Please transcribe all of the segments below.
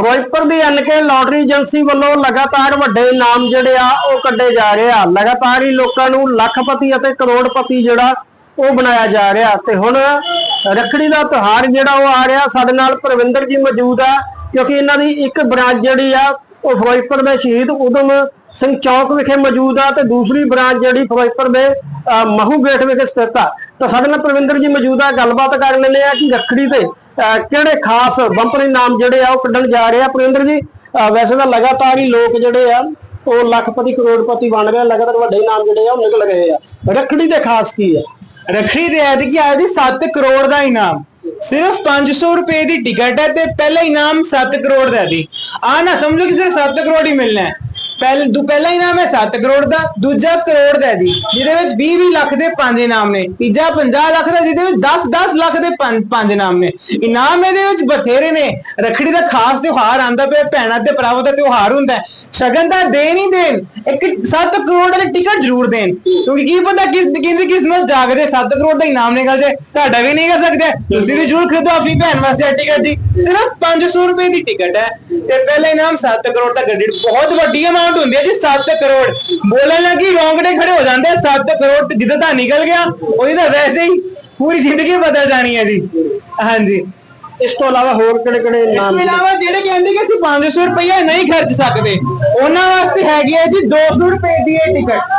ਫਿਰੋਜ਼ਪੁਰ ਦੀ NK lottery agency ਵੱਲੋਂ ਲਗਾਤਾਰ ਵੱਡੇ ਇਨਾਮ ਜਿਹੜੇ ਆ ਉਹ ਕੱਢੇ ਜਾ ਰਹੇ ਆ। ਲਗਾਤਾਰ ਹੀ ਲੋਕਾਂ ਨੂੰ ਲੱਖਪਤੀ ਅਤੇ ਕਰੋੜਪਤੀ ਜਿਹੜਾ ਉਹ ਬਣਾਇਆ ਜਾ ਰਿਹਾ। ਤੇ ਹੁਣ ਰੱਖੜੀ ਦਾ ਤਿਉਹਾਰ ਜਿਹੜਾ ਉਹ ਆ ਰਿਹਾ ਸਾਡੇ ਨਾਲ ਪ੍ਰਵਿੰਦਰ ਜੀ ਮੌਜੂਦ ਆ ਕਿਉਂਕਿ ਇਹਨਾਂ ਦੀ ਇੱਕ ਬ੍ਰਾਂਚ ਜਿਹੜੀ ਆ ਉਹ ਫਿਰੋਜ਼ਪੁਰ ਦੇ ਸ਼ਹੀਦ ਉਦਮ ਸਿੰਘ ਚੌਕ ਵਿਖੇ ਮੌਜੂਦ ਆ ਤੇ ਦੂਸਰੀ ਬ੍ਰਾਂਚ ਜਿਹੜੀ ਫਿਰੋਜ਼ਪੁਰ ਦੇ ਅਹ, ਮਹੂ ਗੇਟ ਵਿਖੇ ਸਥਿਤ ਆ। ਤਾਂ ਸਾਡੇ ਨਾਲ ਪ੍ਰਵਿੰਦਰ ਜੀ ਮੌਜੂਦ ਆ ਗੱਲਬਾਤ ਕਰ ਲੈਂਦੇ ਆ ਕਿ ਰੱਖੜੀ ਤੇ ਕਿਹੜੇ ਖਾਸ ਬੰਪਰ ਇਨਾਮ ਜਿਹੜੇ ਆ ਉਹ ਕੱਢਣ ਜਾ ਰਹੇ ਆ? ਪ੍ਰਵਿੰਦਰ ਜੀ ਵੈਸੇ ਤਾਂ ਲਗਾਤਾਰ ਹੀ ਲੋਕ ਜਿਹੜੇ ਆ, ਉਹ ਲੱਖਪਤੀ, ਕਰੋੜਪਤੀ ਬਣ ਰਹੇ ਆ, ਲਗਾਤਾਰ ਵੱਡੇ ਇਨਾਮ ਜਿਹੜੇ ਆ, ਉਹ ਨਿਕਲ ਰਹੇ ਆ। ਰੱਖੜੀ ਦੇ ਖਾਸ ਕੀ ਆ? ਰੱਖੜੀ ਦੇ ਐਤਕੀ ਆਇਆ ਜੀ 7 ਕਰੋੜ ਦਾ ਇਨਾਮ। ਸਿਰਫ 500 ਰੁਪਏ ਦੀ ਟਿਕਟ ਹੈ ਤੇ ਪਹਿਲਾ ਇਨਾਮ 7 ਕਰੋੜ ਦਾ ਦੀ ਆ ਨਾ ਸਮਝੋ ਕਿ ਸਿਰਫ 7 ਕਰੋੜ ਹੀ ਮਿਲਣਾ ਹੈ। ਪਹਿਲ ਦੂ ਪਹਿਲਾ ਇਨਾਮ ਹੈ 7 ਕਰੋੜ ਦਾ, ਦੂਜਾ ਕਰੋੜ ਦਾ ਜੀ, ਜਿਹਦੇ ਵਿੱਚ 20 20 ਲੱਖ ਦੇ ਪੰਜ ਇਨਾਮ ਨੇ, ਤੀਜਾ 50 ਲੱਖ ਦਾ, ਜਿਹਦੇ ਵਿੱਚ 10 10 ਲੱਖ ਦੇ ਪੰਜ ਪੰਜ ਇਨਾਮ ਨੇ। ਇਨਾਮ ਇਹਦੇ ਵਿੱਚ ਬਥੇਰੇ ਨੇ। ਰੱਖੜੀ ਦਾ ਖਾਸ ਤਿਉਹਾਰ ਆਂਦਾ ਪਿਆ, ਭੈਣਾਂ ਤੇ ਭਰਾਵਾਂ ਦਾ ਤਿਉਹਾਰ ਹੁੰਦਾ ਹੈ। ਸ਼ਗਨ ਤਾਂ ਦੇਣ ਹੀ ਦੇਣ। ਇੱਕ 7 ਕਰੋੜ ਦੀ ਟਿਕਟ ਜ਼ਰੂਰ ਦੇਣ। ਕਿਉਂਕਿ ਕੀ ਪਤਾ ਕਿਸ ਕਿੰਦੀ ਕਿਸਮਤ ਜਾਗਦੇ 7 ਕਰੋੜ ਦਾ ਇਨਾਮ ਨਿਕਲ ਜਾਏ। ਤੁਹਾਡਾ ਵੀ ਨਹੀਂ ਕਰ ਸਕਦੇ। ਤੁਸੀਂ ਵੀ ਜ਼ਰੂਰ ਖਰੀਦੋ ਆਪਣੀ ਭੈਣ ਵਾਸਤੇ ਟਿਕਟ ਜੀ ਸਿਰਫ 500 ਰੁਪਏ ਦੀ ਟਿਕਟ ਹੈ। ਤੇ ਪਹਿਲਾ ਇਨਾਮ 7 ਕਰੋੜ ਦਾ ਗੱਡੀ ਬਹੁਤ ਵੱਡੀ ਅਮਾਉਂਟ ਹੁੰਦੀ ਹੈ ਜੀ 7 ਕਰੋੜ। ਬੋਲਣ ਲੱਗੀ ਰੋਂਗੜੇ ਖੜੇ ਹੋ ਜਾਂਦੇ 7 ਕਰੋੜ ਤੇ ਜਿੱਦਾਂ ਤਾਂ ਨਿਕਲ ਗਿਆ ਉਹਦੀ ਤਾਂ ਵੈਸੇ ਹੀ ਪੂਰੀ ਜ਼ਿੰਦਗੀ ਬਦਲ ਜਾਣੀ ਹੈ ਜੀ। ਹਾਂਜੀ। ਇਸ ਤੋਂ ਇਲਾਵਾ ਹੋਰ ਕਿਹੜੇ ਕਿਹੜੇ ਇਸ ਤੋਂ ਇਲਾਵਾ ਜਿਹੜੇ ਕਹਿੰਦੇ ਕਿ ਅਸੀਂ 500 ਰੁਪਇਆ ਨਹੀਂ ਖਰਚ ਸਕਦੇ ਉਹਨਾਂ ਵਾਸਤੇ ਹੈਗੀ ਹੈ ਜੀ 200 ਰੁਪਏ ਦੀ ਇਹ ਟਿਕਟ।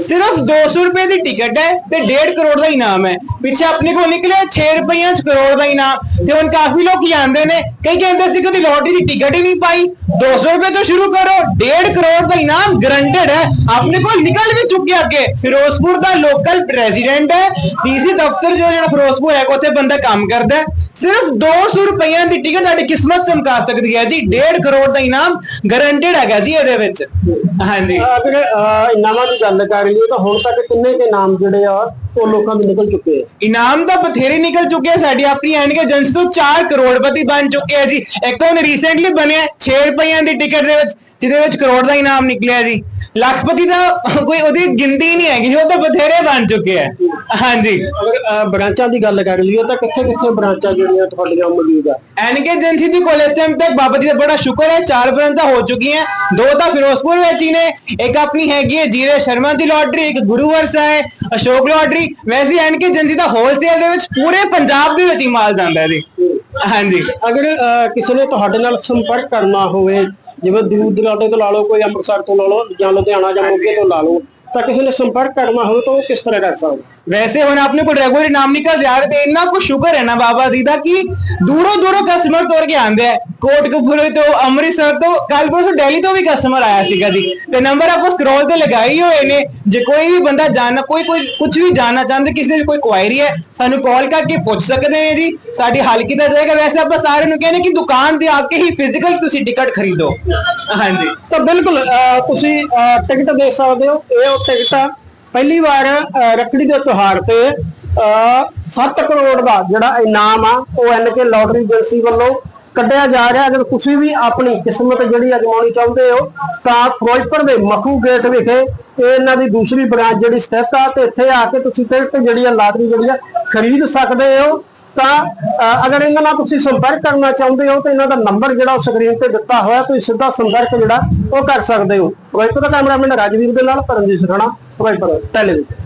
ਸਿਰਫ 200 ਰੁਪਏ ਦੀ ਟਿਕਟ ਹੈ ਤੇ 1.5 ਕਰੋੜ ਦਾ ਇਨਾਮ ਹੈ। ਪਿੱਛੇ ਆਪਣੇ ਕੋਲ ਨਿਕਲਿਆ 6 ਰੁਪਈਆਂ ਚ ਕਰੋੜ ਦਾ ਇਨਾਮ ਤੇ ਹੁਣ ਕਾਫੀ ਲੋਕ ਆਂਦੇ ਨੇ ਕਈ ਕਹਿੰਦੇ ਸੀ ਕਿ ਲੋਟਰੀ ਦੀ ਟਿਕਟ ਹੀ ਨਹੀਂ ਪਾਈ। 200 ਰੁਪਏ ਤੋਂ ਸ਼ੁਰੂ ਕਰੋ 1.5 ਕਰੋੜ ਦਾ ਇਨਾਮ ਗਰੰਟਡ ਹੈ। ਆਪਣੇ ਕੋਲ ਨਿਕਲ ਵੀ ਚੁੱਕਿਆ ਅੱਗੇ। ਫਿਰੋਜ਼ਪੁਰ ਦਾ ਲੋਕਲ ਪ੍ਰੈਜ਼ੀਡੈਂਟ ਹੈ। ਡੀਸੀ ਦਫ਼ਤਰ ਜੋ ਜਿਹੜਾ ਫਿਰੋਜ਼ਪੁਰ ਹੈ ਉੱਥੇ ਬੰਦਾ ਕੰਮ ਕਰਦਾ ਸਿਰਫ 200 ਰੁਪਈਆਂ ਦੀ ਟਿਕਟ ਤੁਹਾਡੀ ਕਿਸਮਤ ਚਮਕਾ ਸਕਦੀ ਹੈ ਜੀ। 1.5 ਕਰੋੜ ਦਾ ਇਨਾਮ ਗਰੰਟਡ ਹੈਗਾ ਜੀ ਇਹਦੇ ਵਿੱਚ। ਹਾਂਜੀ। ਅਗਰ ਇਨਾਮਾਂ ਦੀ ਗੱਲ ਕਰ ਲਈਏ ਤਾਂ ਹੁਣ ਤੱਕ ਕਿੰਨੇ ਕੇ ਨਾਮ ਜਿਹੜੇ ਆ ਉਹ ਲੋਕਾਂ ਦੇ ਨਿਕਲ ਚੁੱਕੇ ਆ। ਇਨਾਮ ਤਾਂ ਬਥੇਰੇ ਨਿਕਲ ਚੁੱਕੇ ਆ, ਸਾਡੀ ਆਪਣੀ ਐਨਕੇ ਏਜੰਸੀ ਤੋਂ 4 ਕਰੋੜਪਤੀ ਬਣ ਚੁੱਕੇ ਆ ਜੀ। ਇੱਕ ਤਾਂ ਉਹਨੇ ਰੀਸੈਂਟਲੀ ਬਣਿਆ 6 ਰੁਪਈਆਂ ਦੀ ਟਿਕਟ ਦੇ ਵਿੱਚ। ਜਿਹਦੇ ਵਿੱਚ ਕਰੋੜ ਦਾ ਇਨਾਮ ਨਿਕਲਿਆ ਜੀ। ਲੱਖਪਤੀ ਦਾ ਕੋਈ ਉਹਦੀ ਗਿਣਤੀ ਨਹੀਂ ਹੈਗੀ ਉਹ ਤਾਂ ਬਥੇਰੇ ਬਣ ਚੁੱਕੇ ਆ। ਹਾਂਜੀ। ਅਗਰ ਬ੍ਰਾਂਚਾਂ ਦੀ ਗੱਲ ਕਰ ਲਈਏ ਤਾਂ ਕਿੱਥੇ ਕਿੱਥੇ ਬ੍ਰਾਂਚਾਂ ਜਿਹੜੀਆਂ ਤੁਹਾਡੀਆਂ ਮੌਜੂਦ ਆ? ਐਨਕੇ ਏਜੰਸੀ ਦੀ ਕੋਲ ਇਸ ਟਾਈਮ ਤੱਕ ਬਾਬਾ ਜੀ ਦਾ ਬੜਾ ਸ਼ੁਕਰ ਹੈ ਚਾਰ ਬ੍ਰਾਂਚ ਤਾਂ ਹੋ ਚੁੱਕੀਆਂ। ਦੋ ਤਾਂ ਫਿਰੋਜ਼ਪੁਰ ਵਿੱਚ ਹੀ ਨੇ ਇੱਕ ਆਪਣੀ ਹੈਗੀ ਹੈ ਜੀਰੇ ਸ਼ਰਮਾ ਦੀ ਲੋਟਰੀ ਇੱਕ ਗੁਰੂ ਵਰਸਾ ਹੈ ਅਸ਼ੋਕ ਲੋਟਰੀ ਵੈਸੇ ਐਨਕੇ ਏਜੰਸੀ ਦਾ ਹੋਲਸੇਲ ਦੇ ਵਿੱਚ ਪੂਰੇ ਪੰਜਾਬ ਦੇ ਵਿੱਚ ਹੀ ਮਾਲ ਜਾਂਦਾ ਹੈ ਜੀ। ਹਾਂਜੀ। ਅਗਰ ਕਿਸੇ ਨੇ ਤੁਹਾਡੇ ਨਾਲ ਸੰਪਰਕ ਕਰਨਾ ਹੋਵੇ ਜਿਵੇਂ ਦੂਰ ਦੁਰਾਡੇ ਤੋਂ ਲਾ ਲਓ, ਕੋਈ ਅੰਮ੍ਰਿਤਸਰ ਤੋਂ ਲਾ ਲਓ, ਜਾਂ ਲੁਧਿਆਣਾ ਜਾਂ ਮੋਗੇ ਤੋਂ ਲਾ ਲਓ, ਤਾਂ ਕਿਸੇ ਨੇ ਸੰਪਰਕ ਕਰਨਾ ਹੋਵੇ ਤਾਂ ਉਹ ਕਿਸ ਤਰ੍ਹਾਂ ਕਰ ਸਕਦਾ? ਵੈਸੇ ਹੁਣ ਆਪਣੇ ਕੋਲ ਰੈਗੂਲਰ ਨਾਮ ਨਿਕਲ ਜਾ ਰਹੇ ਤੇ ਇੰਨਾ ਕੁ ਸ਼ੁਕਰ ਹੈ ਨਾ ਬਾਬਾ ਜੀ ਦਾ ਕਿ ਦੂਰੋਂ ਦੂਰੋਂ ਕਸਟਮਰ ਤੋੜ ਕੇ ਆਂਦੇ ਆ। ਕੋਟਕਪੂਰੇ ਤੋਂ, ਅੰਮ੍ਰਿਤਸਰ ਤੋਂ ਕੱਲ ਪਰਸੋਂ ਦਿੱਲੀ ਤੋਂ ਵੀ ਕਸਟਮਰ ਆਇਆ ਸੀਗਾ ਜੀ। ਤੇ ਨੰਬਰ ਆਪਾਂ ਸਕਰੋਲ ਤੇ ਲਗਾਏ ਹੋਏ ਨੇ। ਜੇ ਕੋਈ ਵੀ ਬੰਦਾ ਜਾਣਨਾ, ਕੋਈ ਕੋਈ ਕੁਝ ਵੀ ਜਾਣਨਾ ਚਾਹੁੰਦੇ, ਕਿਸੇ ਦੀ ਕੋਈ ਕੁਆਇਰੀ ਹੈ, ਸਾਨੂੰ ਕਾਲ ਕਰਕੇ ਪੁੱਛ ਸਕਦੇ ਨੇ ਜੀ। ਸਾਡੀ ਹੱਲ ਕੀਤਾ ਜਾਏਗਾ। ਵੈਸੇ ਆਪਾਂ ਸਾਰਿਆਂ ਨੂੰ ਕਹਿੰਦੇ ਕਿ ਦੁਕਾਨ ਤੇ ਆ ਕੇ ਹੀ ਫਿਜ਼ੀਕਲ ਤੁਸੀਂ ਟਿਕਟ ਖਰੀਦੋ। ਹਾਂਜੀ। ਤਾਂ ਬਿਲਕੁਲ ਤੁਸੀਂ ਟਿਕਟ ਦੇ ਸਕਦੇ ਹੋ। ਇਹ ਉਹ ਟਿਕਟ ਪਹਿਲੀ ਵਾਰ ਰੱਖੜੀ ਦੇ ਤਿਉਹਾਰ ਤੇ 7 ਕਰੋੜ ਦਾ ਜਿਹੜਾ ਇਨਾਮ ਆ ਉਹ ਐਨਕੇ ਲਾਟਰੀ ਏਜੰਸੀ ਵੱਲੋਂ ਕੱਢਿਆ ਜਾ ਰਿਹਾ। ਅਗਰ ਤੁਸੀਂ ਵੀ ਆਪਣੀ ਕਿਸਮਤ ਜਿਹੜੀ ਅਜਮਾਉਣੀ ਚਾਹੁੰਦੇ ਹੋ ਤਾਂ ਫਿਰੋਜ਼ਪੁਰ ਦੇ ਮਖੂ ਗੇਟ ਵਿਖੇ ਇਹ ਇਹਨਾਂ ਦੀ ਦੂਸਰੀ ਬ੍ਰਾਂਚ ਜਿਹੜੀ ਸਥਿਤ ਆ ਤੇ ਇੱਥੇ ਆ ਕੇ ਤੁਸੀਂ ਟਿਕਟ ਜਿਹੜੀ ਆ ਲਾਟਰੀ ਜਿਹੜੀ ਆ ਖਰੀਦ ਸਕਦੇ ਹੋ। ਤਾਂ ਅਹ, ਅਗਰ ਇਹਨਾਂ ਨਾਲ ਤੁਸੀਂ ਸੰਪਰਕ ਕਰਨਾ ਚਾਹੁੰਦੇ ਹੋ ਤਾਂ ਇਹਨਾਂ ਦਾ ਨੰਬਰ ਜਿਹੜਾ ਉਹ ਸਕਰੀਨ ਤੇ ਦਿੱਤਾ ਹੋਇਆ ਤੁਸੀਂ ਸਿੱਧਾ ਸੰਪਰਕ ਜਿਹੜਾ ਉਹ ਕਰ ਸਕਦੇ ਹੋ। ਫਿਰੋਜ਼ਪੁਰ ਦਾ ਕੈਮਰਾਮੈਨ ਰਾਜਵੀਰ ਦੇ ਨਾਲ ਪਰਮਜੀਤ ਰਾਣਾ ਫਿਰੋਜ਼ਪੁਰ ਟੈਲੀਵਿਜ਼ਨ